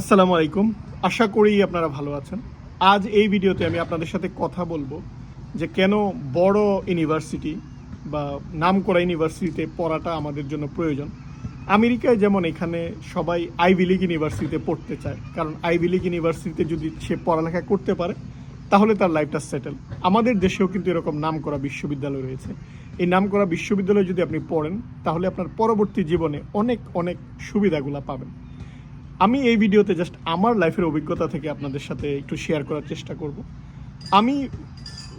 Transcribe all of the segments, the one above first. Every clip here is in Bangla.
আসসালামু আলাইকুম। আশা করি আপনারা ভালো আছেন। আজ এই ভিডিওতে আমি আপনাদের সাথে কথা বলব যে কেন বড় ইউনিভার্সিটি বা নামকরা ইউনিভার্সিটিতে পড়াটা আমাদের জন্য প্রয়োজন। আমেরিকায় যেমন এখানে সবাই আইভি লিগ ইউনিভার্সিটিতে পড়তে চায়, কারণ আইভি লিগ ইউনিভার্সিটিতে যদি সে পড়ালেখা করতে পারে, তাহলে তার লাইফটা সেটেল আমাদের দেশেও কিন্তু এরকম নামকরা বিশ্ববিদ্যালয় রয়েছে। এই নামকরা বিশ্ববিদ্যালয়ে যদি আপনি পড়েন, তাহলে আপনার পরবর্তী জীবনে অনেক অনেক সুবিধাগুলো পাবেন। আমি এই ভিডিওতে জাস্ট আমার লাইফের অভিজ্ঞতা থেকে আপনাদের সাথে একটু শেয়ার করার চেষ্টা করব। আমি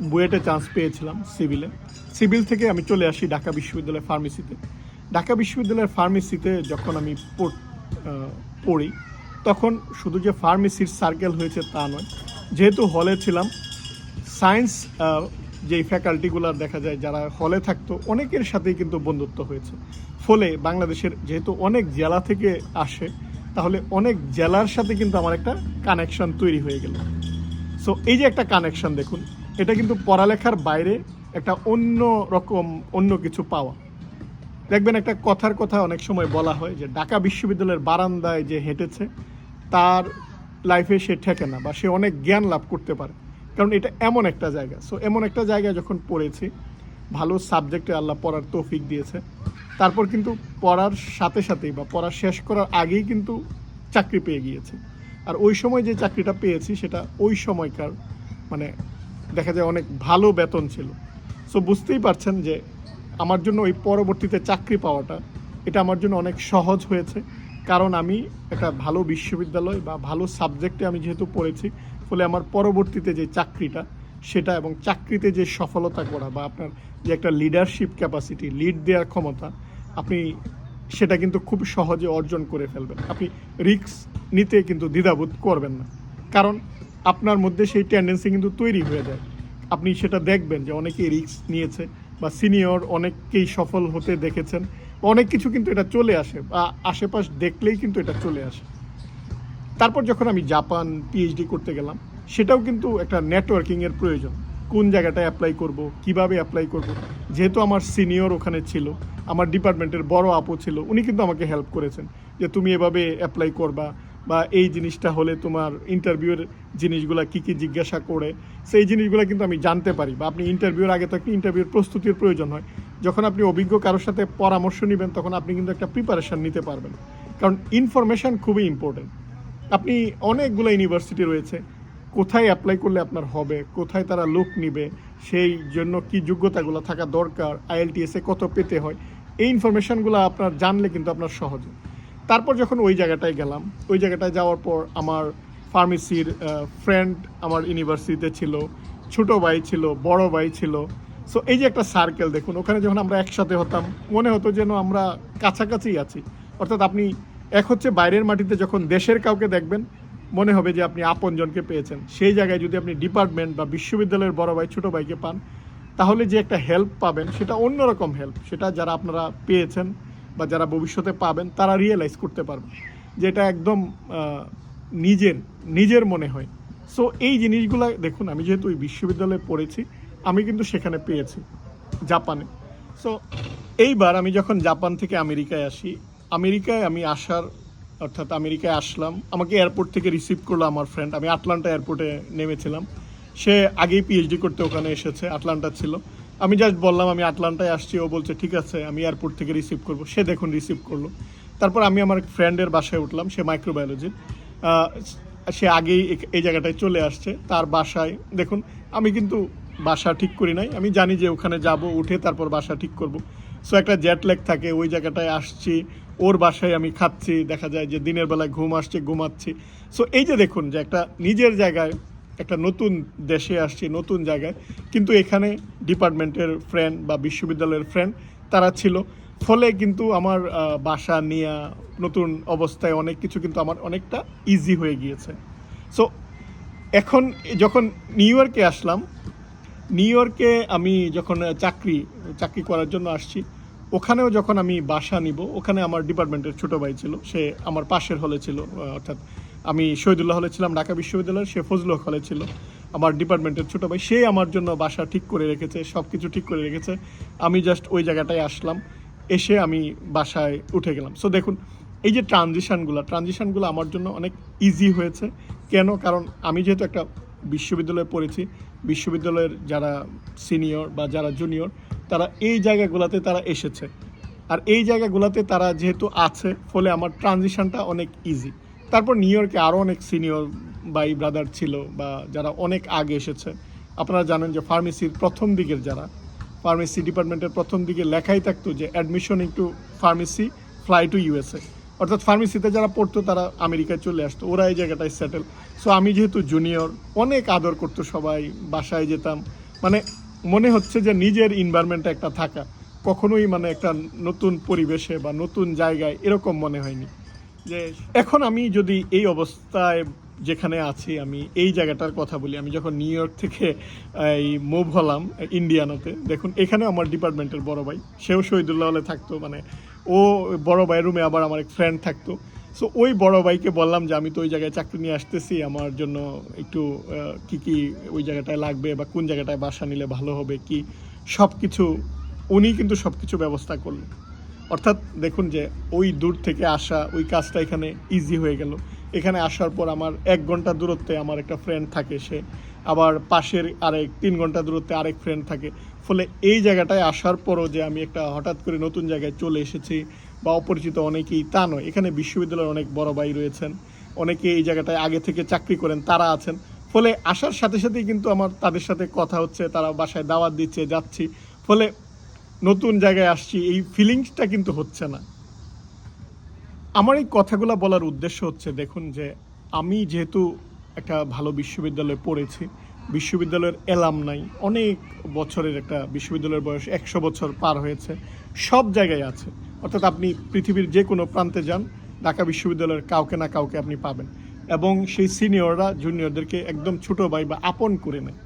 বুয়েটে চান্স পেয়েছিলাম সিভিলে সিভিল থেকে আমি চলে আসি ঢাকা বিশ্ববিদ্যালয়ের ফার্মেসিতে ঢাকা বিশ্ববিদ্যালয়ের ফার্মেসিতে যখন আমি পড়- তখন শুধু যে ফার্মেসির সার্কেল হয়েছে তা নয়, যেহেতু হলে ছিলাম সায়েন্স যেই ফ্যাকাল্টিগুলার দেখা যায় যারা হলে থাকতো, অনেকের সাথেই কিন্তু বন্ধুত্ব হয়েছে। ফলে বাংলাদেশের যেহেতু অনেক জেলা থেকে আসে তাহলে অনেক জেলার সাথে কিন্তু আমার একটা কানেকশন তৈরি হয়ে গেল। সো এই যে একটা কানেকশন দেখুন, এটা কিন্তু পড়ালেখার বাইরে একটা অন্য রকম, অন্য কিছু পাওয়া। দেখবেন একটা কথার কথা অনেক সময় বলা হয় যে ঢাকা বিশ্ববিদ্যালয়ের বারান্দায় যে হেঁটেছে, তার লাইফে সে ঠেকে না বা সে অনেক জ্ঞান লাভ করতে পারে। কারণ এটা এমন একটা জায়গা। সো এমন একটা জায়গায় যখন পড়েছি ভালো সাবজেক্টে আল্লাহ পড়ার তৌফিক দিয়েছে। তারপর কিন্তু পড়ার সাথে সাথেই বা পড়া শেষ করার আগেই কিন্তু চাকরি পেয়ে গিয়েছে। আর ওই সময় যে চাকরিটা পেয়েছি সেটা ওই সময়কার মানে দেখা যায় অনেক ভালো বেতন ছিল। সো বুঝতেই পারছেন যে আমার জন্য ওই পরবর্তীতে চাকরি পাওয়াটা, এটা আমার জন্য অনেক সহজ হয়েছে। কারণ আমি একটা ভালো বিশ্ববিদ্যালয় বা ভালো সাবজেক্টে আমি যেহেতু পড়েছি, ফলে আমার পরবর্তীতে যে চাকরিটা সেটা এবং চাকরিতে যে সফলতা করা বা আপনার যে একটা লিডারশিপ ক্যাপাসিটি লিড দেওয়ার ক্ষমতা, আপনি সেটা কিন্তু খুব সহজে অর্জন করে ফেলবেন। আপনি রিস্ক নিতে কিন্তু দ্বিধাবোধ করবেন না। কারণ আপনার মধ্যে সেই টেন্ডেন্সি কিন্তু তৈরি হয়ে যায়। আপনি সেটা দেখবেন যে অনেকেই রিক্স নিয়েছে বা সিনিয়র অনেককেই সফল হতে দেখেছেন। অনেক কিছু কিন্তু এটা চলে আসে বা আশেপাশ দেখলেই কিন্তু এটা চলে আসে। তারপর যখন আমি জাপান পিএইচডি করতে গেলাম সেটাও কিন্তু একটা নেটওয়ার্কিংয়ের প্রয়োজন। কোন জায়গাটায় অ্যাপ্লাই করব, কীভাবে অ্যাপ্লাই করব? যেহেতু আমার সিনিয়র ওখানে ছিল, আমার ডিপার্টমেন্টের বড় আপু ছিল, উনি কিন্তু আমাকে হেল্প করেছেন যে তুমি এভাবে অ্যাপ্লাই করবা বা এই জিনিসটা হলে তোমার ইন্টারভিউয়ের জিনিসগুলো কি কি জিজ্ঞাসা করে, সেই জিনিসগুলো কিন্তু আমি জানতে পারি বা আপনি ইন্টারভিউর আগে থাকলে ইন্টারভিউর প্রস্তুতির প্রয়োজন হয়। যখন আপনি অভিজ্ঞ কারোর সাথে পরামর্শ নেবেন, তখন আপনি কিন্তু একটা প্রিপারেশন নিতে পারবেন। কারণ ইনফরমেশন খুবই ইম্পর্টেন্ট আপনি অনেকগুলো ইউনিভার্সিটি রয়েছে কোথায় অ্যাপ্লাই করলে আপনার হবে, কোথায় তারা লোক নিবে, সেই জন্য কি যোগ্যতাগুলো থাকা দরকার আইএলটিএসে কত পেতে হয়, এই ইনফরমেশনগুলো আপনার জানলে কিন্তু আপনার সহজে তারপর যখন ওই জায়গাটায় গেলাম, ওই জায়গাটায় যাওয়ার পর আমার ফার্মেসির ফ্রেন্ড আমার ইউনিভার্সিটিতে ছিল, ছোট ভাই ছিল, বড় ভাই ছিল। সো এই যে একটা সার্কেল দেখুন, ওখানে যখন আমরা একসাথে হতাম, মনে হতো যেন আমরা কাছাকাছি আছি। অর্থাৎ আপনি এক হচ্ছে বাইরের মাটিতে যখন দেশের কাউকে দেখবেন মনে হবে যে আপনি আপনজনকে পেয়েছেন। সেই জায়গায় যদি আপনি ডিপার্টমেন্ট বা বিশ্ববিদ্যালয়ের বড় ভাই, ছোটো ভাইকে পান, তাহলে যে একটা হেল্প পাবেন, সেটা অন্যরকম হেল্প। সেটা যারা আপনারা পেয়েছেন বা যারা ভবিষ্যতে পাবেন, তারা রিয়েলাইজ করতে পারবে যে এটা একদম নিজের নিজের মনে হয়। সো এই জিনিসগুলো দেখুন, আমি যেহেতু ওই বিশ্ববিদ্যালয়ে পড়েছি, আমি কিন্তু সেখানে পেয়েছি, জাপানে। সো এইবার আমি যখন জাপান থেকে আমেরিকায় আসি, আমেরিকায় আমি আসার অর্থাৎ আমেরিকায় আসলাম। আমাকে এয়ারপোর্ট থেকে রিসিভ করল আমার ফ্রেন্ড আমি আটলান্টা এয়ারপোর্টে নেমেছিলাম। সে আগেই পিএইচডি করতে ওখানে এসেছে আটলান্টা ছিল। আমি জাস্ট বললাম, আমি আটলান্টায় আসছি। ও বলছে, ঠিক আছে, আমি এয়ারপোর্ট থেকে রিসিভ করব। সে দেখুন রিসিভ করল। তারপর আমি আমার ফ্রেন্ডের বাসায় উঠলাম, সে মাইক্রোবায়োলজির সে আগেই এই জায়গাটায় চলে আসছে, তার বাসায়। দেখুন, আমি কিন্তু বাসা ঠিক করি নাই। আমি জানি যে ওখানে যাব, উঠে তারপর বাসা ঠিক করব। সো একটা জেট ল্যাগ থাকে, ওই জায়গাটায় আসছি। ওর বাসায় আমি খাচ্ছি, দেখা যায় যে দিনের বেলায় ঘুম আসছে, ঘুমাচ্ছি। সো এই যে দেখুন যে একটা নিজের জায়গায় একটা নতুন দেশে আসছি, নতুন জায়গায়, কিন্তু এখানে ডিপার্টমেন্টের ফ্রেন্ড বা বিশ্ববিদ্যালয়ের ফ্রেন্ড তারা ছিল। ফলে কিন্তু আমার বাসা নিয়ে নতুন অবস্থায় অনেক কিছু কিন্তু আমার অনেকটা ইজি হয়ে গিয়েছে। সো এখন যখন নিউ ইয়র্কে আসলাম নিউ ইয়র্কে আমি যখন চাকরি চাকরি করার জন্য আসছি ওখানেও যখন আমি বাসা নিব, ওখানে আমার ডিপার্টমেন্টের ছোট ভাই ছিল, সে আমার পাশের হলে ছিল অর্থাৎ আমি শহীদুল্লাহ হলে ছিলাম, ঢাকা বিশ্ববিদ্যালয়ের, সে ফজলুল হলে ছিল, আমার ডিপার্টমেন্টের ছোট ভাই, সে আমার জন্য বাসা ঠিক করে রেখেছে সব কিছু ঠিক করে রেখেছে। আমি জাস্ট ওই জায়গাটায় আসলাম, এসে আমি বাসায় উঠে গেলাম। সো দেখুন, এই যে ট্রানজিশানগুলো ট্রানজিশানগুলো আমার জন্য অনেক ইজি হয়েছে। কেন? কারণ আমি যেহেতু একটা বিশ্ববিদ্যালয়ে পড়েছি। বিশ্ববিদ্যালয়ের যারা সিনিয়র বা যারা জুনিয়র, তারা এই জায়গাগুলোতে তারা এসেছে। আর এই জায়গাগুলোতে তারা যেহেতু আছে, ফলে আমার ট্রানজিশনটা অনেক ইজি তারপর নিউ ইয়র্কে আরও অনেক সিনিয়র বাই ব্রাদার ছিল বা যারা অনেক আগে এসেছে। আপনারা জানেন যে ফার্মেসির প্রথম দিকের যারা, ফার্মেসি ডিপার্টমেন্টের প্রথম দিকে লেখাই থাকতো যে admission into pharmacy fly to USA অর্থাৎ ফার্মেসিতে যারা পড়তো, তারা আমেরিকায় চলে আসতো। ওরা এই জায়গাটায় সেটেল সো আমি যেহেতু জুনিয়র অনেক আদর করতো সবাই, বাসায় যেতাম। মানে মনে হচ্ছে যে নিজের ইনভায়রনমেন্টে একটা থাকা। কখনোই মানে একটা নতুন পরিবেশে বা নতুন জায়গায় এরকম মনে হয়নি। যে এখন আমি যদি এই অবস্থায় যেখানে আছি, আমি এই জায়গাটার কথা বলি। আমি যখন নিউ ইয়র্ক থেকে, এই মুভ হলাম, ইন্ডিয়ানাতে, দেখুন এখানে আমার ডিপার্টমেন্টের বড় ভাই। সেও শহীদুল্লাহ হলে থাকতো মানে ও বড় ভাই রুমে আবার আমার এক ফ্রেন্ড থাকতো। সো ওই বড় ভাইকে বললাম যে, আমি তো ওই জায়গায় চাকরি নিয়ে আসতেছি, আমার জন্য একটু কি কি ওই জায়গাটায় লাগবে বা কোন জায়গাটায় বাসা নিলে ভালো হবে, কি? সব কিছু উনি কিন্তু সব কিছু ব্যবস্থা করল অর্থাৎ দেখুন যে, ওই দূর থেকে আসা, ওই কাজটা এখানে ইজি হয়ে গেল। এখানে আসার পর আমার এক ঘণ্টা দূরত্বে আমার একটা ফ্রেন্ড থাকে সে। আবার পাশের আরেক, তিন ঘণ্টা দূরত্বে আরেক ফ্রেন্ড থাকে। ফলে এই জায়গাটায় আসার পরও যে আমি একটা হঠাৎ করে নতুন জায়গায় চলে এসেছি বা অপরিচিত অনেকেই, তা নয়। এখানে বিশ্ববিদ্যালয়ের অনেক বড় ভাই রয়েছেন। অনেকে এই জায়গাটায় আগে থেকে চাকরি করেন, তারা আছেন। ফলে আসার সাথে সাথেই কিন্তু আমার তাদের সাথে কথা হচ্ছে, তারা বাসায় দাওয়াত দিচ্ছে, যাচ্ছি। ফলে নতুন জায়গায় আসছি, এই ফিলিংসটা কিন্তু হচ্ছে না। আমার এই কথাগুলো বলার উদ্দেশ্য হচ্ছে, দেখুন যে আমি যেহেতু একটা ভালো বিশ্ববিদ্যালয়ে পড়েছি, বিশ্ববিদ্যালয়ের এলাম নাই অনেক বছরের একটা বিশ্ববিদ্যালয়ের বয়স একশো বছর পার হয়েছে, সব জায়গায় আছে। অর্থাৎ আপনি পৃথিবীর যে কোনো প্রান্তে যান, ঢাকা বিশ্ববিদ্যালয়ের কাউকে না কাউকে আপনি পাবেন। এবং সেই সিনিয়ররা, জুনিয়রদেরকে একদম ছোটো ভাই বা আপন করে নেয়।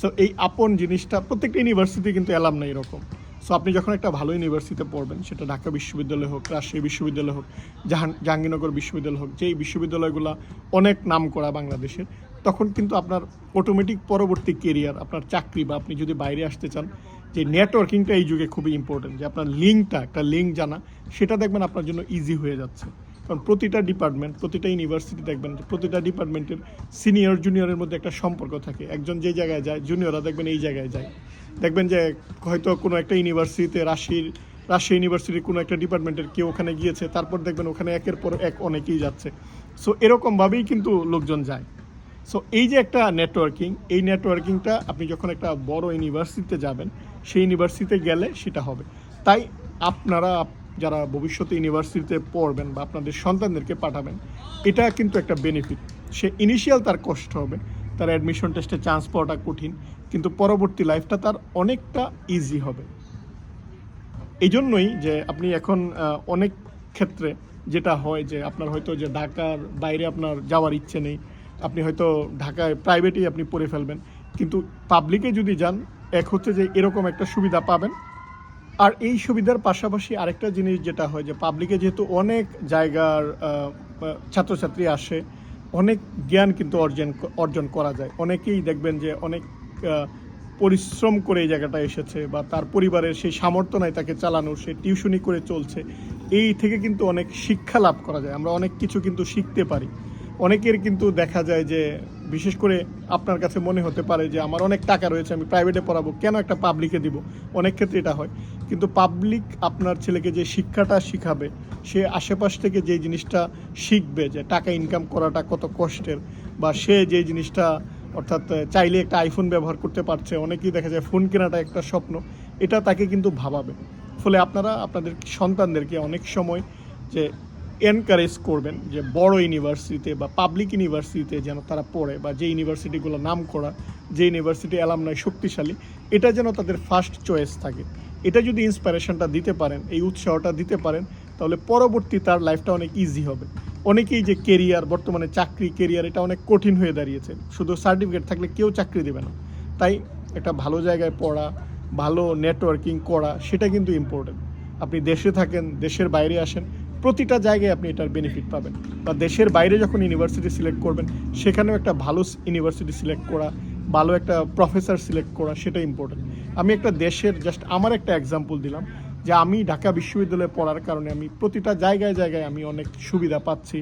সো এই আপন জিনিসটা প্রত্যেকটা ইউনিভার্সিটি কিন্তু এলাম না এরকম। সো আপনি যখন একটা ভালো ইউনিভার্সিটিতে পড়বেন, সেটা ঢাকা বিশ্ববিদ্যালয় হোক, রাজশাহী বিশ্ববিদ্যালয় হোক, জাহান, জাহাঙ্গীরনগর বিশ্ববিদ্যালয় হোক, যেই বিশ্ববিদ্যালয়গুলো অনেক নাম করা বাংলাদেশের, তখন কিন্তু আপনার অটোমেটিক পরবর্তী কেরিয়ার আপনার চাকরি বা আপনি যদি বাইরে আসতে চান, যে নেটওয়ার্কিংটা এই যুগে খুবই ইম্পর্টেন্ট যে আপনার লিঙ্কটা একটা লিঙ্ক জানা, সেটা দেখবেন আপনার জন্য ইজি হয়ে যাচ্ছে। কারণ প্রতিটা ডিপার্টমেন্ট প্রতিটা ইউনিভার্সিটি দেখবেন প্রতিটা ডিপার্টমেন্টের সিনিয়র জুনিয়রের মধ্যে একটা সম্পর্ক থাকে। একজন যে জায়গায় যায় জুনিয়ররা দেখবেন এই জায়গায় যায়। দেখবেন যে হয়তো কোনো একটা ইউনিভার্সিটিতে রাশির রাজশাহী ইউনিভার্সিটির কোনো একটা ডিপার্টমেন্টের কেউ ওখানে গিয়েছে, তারপর দেখবেন ওখানে একের পর এক অনেকেই যাচ্ছে। সো এরকমভাবেই কিন্তু লোকজন যায়। সো এই যে একটা নেটওয়ার্কিং এই নেটওয়ার্কিংটা আপনি যখন একটা বড় ইউনিভার্সিটিতে যাবেন, সেই ইউনিভার্সিটিতে গেলে সেটা হবে। তাই আপনারা যারা ভবিষ্যতে ইউনিভার্সিটিতে পড়বেন বা আপনাদের সন্তানদেরকে পাঠাবেন, এটা কিন্তু একটা বেনিফিট সে ইনিশিয়াল তার কষ্ট হবে, তার অ্যাডমিশন টেস্টে চান্স পাওয়াটা কঠিন। কিন্তু পরবর্তী লাইফটা তার অনেকটা ইজি হবে। এই জন্যই যে আপনি এখন অনেক ক্ষেত্রে যেটা হয় যে আপনার হয়তো যে ঢাকার বাইরে আপনার যাওয়ার ইচ্ছে নেই, আপনি হয়তো ঢাকায় প্রাইভেটেই আপনি পড়ে ফেলবেন। কিন্তু পাবলিকে যদি যান, এক হচ্ছে যে এরকম একটা সুবিধা পাবেন। আর এই সুবিধার পাশাপাশি আরেকটা জিনিস যেটা হয় যে পাবলিকে যেহেতু অনেক জায়গার ছাত্রছাত্রী আসে, অনেক জ্ঞান কিন্তু অর্জন অর্জন করা যায়। অনেকেই দেখবেন যে অনেক পরিশ্রম করে এই জায়গাটা এসেছে বা তার পরিবারের সেই সামর্থ্য নাই তাকে চালানোর, সে টিউশনি করে চলছে। এই থেকে কিন্তু অনেক শিক্ষা লাভ করা যায়। আমরা অনেক কিছু কিন্তু শিখতে পারি। অনেকের কিন্তু দেখা যায় যে, বিশেষ করে আপনার কাছে মনে হতে পারে যে, আমার অনেক টাকা রয়েছে, আমি প্রাইভেটে পড়াবো, কেন একটা পাবলিকে দিব? অনেক ক্ষেত্রে এটা হয়। কিন্তু পাবলিক আপনার ছেলেকে যে শিক্ষাটা শিখাবে, সে আশেপাশ থেকে যে জিনিসটা শিখবে, যে টাকা ইনকাম করাটা কত কষ্টের, বা সে যে জিনিসটা অর্থাৎ চাইলে একটা আইফোন ব্যবহার করতে পারছে। অনেকেই দেখা যায় ফোন কেনাটা একটা স্বপ্ন। এটা তাকে কিন্তু ভাবাবে। ফলে আপনারা, আপনাদের সন্তানদেরকে অনেক সময় যে এনকারেজ করবেন যে বড় ইউনিভার্সিটিতে বা পাবলিক ইউনিভার্সিটিতে যেন তারা পড়ে বা যে ইউনিভার্সিটিগুলো নাম করা, যে ইউনিভার্সিটি অ্যালাম নয় শক্তিশালী, এটা যেন তাদের ফার্স্ট চয়েস থাকে। এটা যদি ইন্সপিরেশনটা দিতে পারেন, এই উৎসাহটা দিতে পারেন তাহলে পরবর্তী তার লাইফটা অনেক ইজি হবে। অনেকেই যে কেরিয়ার বর্তমানে চাকরি কেরিয়ার এটা অনেক কঠিন হয়ে দাঁড়িয়েছে। শুধু সার্টিফিকেট থাকলে কেউ চাকরি দেবে না। তাই একটা ভালো জায়গায় পড়া, ভালো নেটওয়ার্কিং করা, সেটা কিন্তু ইম্পর্টেন্ট আপনি দেশে থাকেন, দেশের বাইরে আসেন, প্রতিটা জায়গায় আপনি এটার বেনিফিট পাবেন। বা দেশের বাইরে যখন ইউনিভার্সিটি সিলেক্ট করবেন, সেখানেও একটা ভালো ইউনিভার্সিটি সিলেক্ট করা, ভালো একটা প্রফেসর সিলেক্ট করা, সেটা ইম্পর্টেন্ট আমি একটা দেশের জাস্ট আমার একটা এক্সাম্পল দিলাম। যে আমি ঢাকা বিশ্ববিদ্যালয়ে পড়ার কারণে আমি প্রতিটা জায়গায় জায়গায় আমি অনেক সুবিধা পাচ্ছি,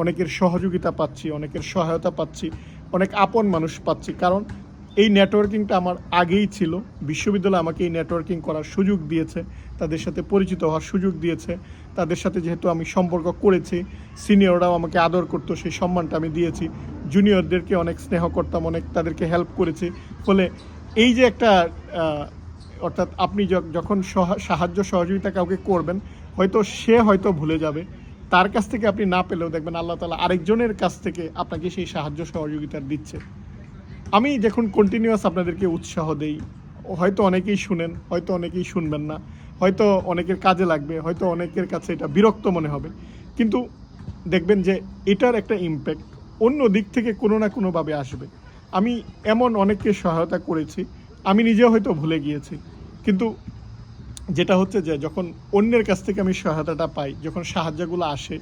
অনেকের সহযোগিতা পাচ্ছি, অনেকের সহায়তা পাচ্ছি, অনেক আপন মানুষ পাচ্ছি। কারণ এই নেটওয়ার্কিংটা আমার আগেই ছিল। বিশ্ববিদ্যালয় আমাকে এই নেটওয়ার্কিং করার সুযোগ দিয়েছে, তাদের সাথে পরিচিত হওয়ার সুযোগ দিয়েছে, তাদের সাথে যেহেতু আমি সম্পর্ক করেছি সিনিয়ররাও আমাকে আদর করতো, সেই সম্মানটা আমি দিয়েছি। জুনিয়রদেরকে অনেক স্নেহ করতাম অনেক তাদেরকে হেল্প করেছি। ফলে এই যে একটা অর্থাৎ আপনি যখন সহা- সাহায্য সহযোগিতা কাউকে করবেন, হয়তো সে হয়তো ভুলে যাবে। তার কাছ থেকে আপনি না পেলেও দেখবেন আল্লাহ তালা আরেকজনের কাছ থেকে আপনাকে সেই সাহায্য সহযোগিতা দিচ্ছে। আমি যখন কন্টিনিউয়াস আপনাদেরকে উৎসাহ দেই, হয়তো অনেকেই শুনেন, হয়তো অনেকেই শুনবেন না। হয়তো অনেকের কাজে লাগবে, হয়তো অনেকের কাছে এটা বিরক্ত মনে হবে। কিন্তু দেখবেন যে এটার একটা ইম্প্যাক্ট অন্য দিক থেকে কোনো না কোনোভাবে আসবে। আমি এমন অনেককে সহায়তা করেছি আমি নিজেও হয়তো ভুলে গিয়েছি। কিন্তু যেটা হচ্ছে যে যখন অন্যের কাছ থেকে আমি সহায়তাটা পাই, যখন সাহায্যগুলো আসে,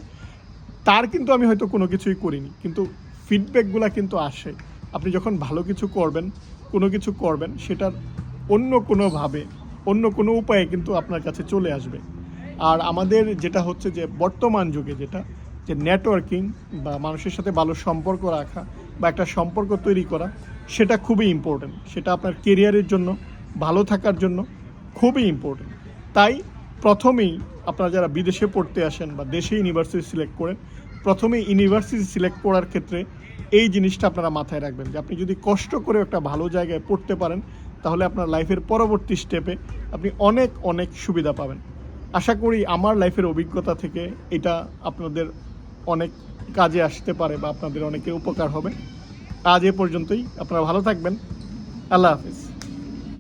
তার কিন্তু আমি হয়তো কোনো কিছুই করিনি। কিন্তু ফিডব্যাকগুলো কিন্তু আসে। আপনি যখন ভালো কিছু করবেন, কোনো কিছু করবেন, সেটার অন্য কোনোভাবে, অন্য কোনো উপায়ে কিন্তু আপনার কাছে চলে আসবে। আর আমাদের যেটা হচ্ছে যে বর্তমান যুগে যেটা, যে নেটওয়ার্কিং বা মানুষের সাথে ভালো সম্পর্ক রাখা বা একটা সম্পর্ক তৈরি করা সেটা খুবই ইম্পর্ট্যান্ট সেটা আপনার কেরিয়ারের জন্য, ভালো থাকার জন্য খুবই ইম্পর্ট্যান্ট তাই প্রথমেই আপনারা যারা বিদেশে পড়তে আসেন বা দেশে ইউনিভার্সিটি সিলেক্ট করেন প্রথমে ইউনিভার্সিটি সিলেক্ট করার ক্ষেত্রে এই জিনিসটা আপনারা মাথায় রাখবেন যে আপনি যদি কষ্ট করে একটা ভালো জায়গায় পড়তে পারেন, তাহলে আপনার লাইফের পরবর্তী স্টেপে আপনি অনেক অনেক সুবিধা পাবেন। আশা করি আমার লাইফের অভিজ্ঞতা থেকে এটা আপনাদের অনেক কাজে আসতে পারে বা আপনাদের অনেকের উপকার হবে। আজ এ পর্যন্তই। আপনারা ভালো থাকবেন। আল্লাহ হাফিজ।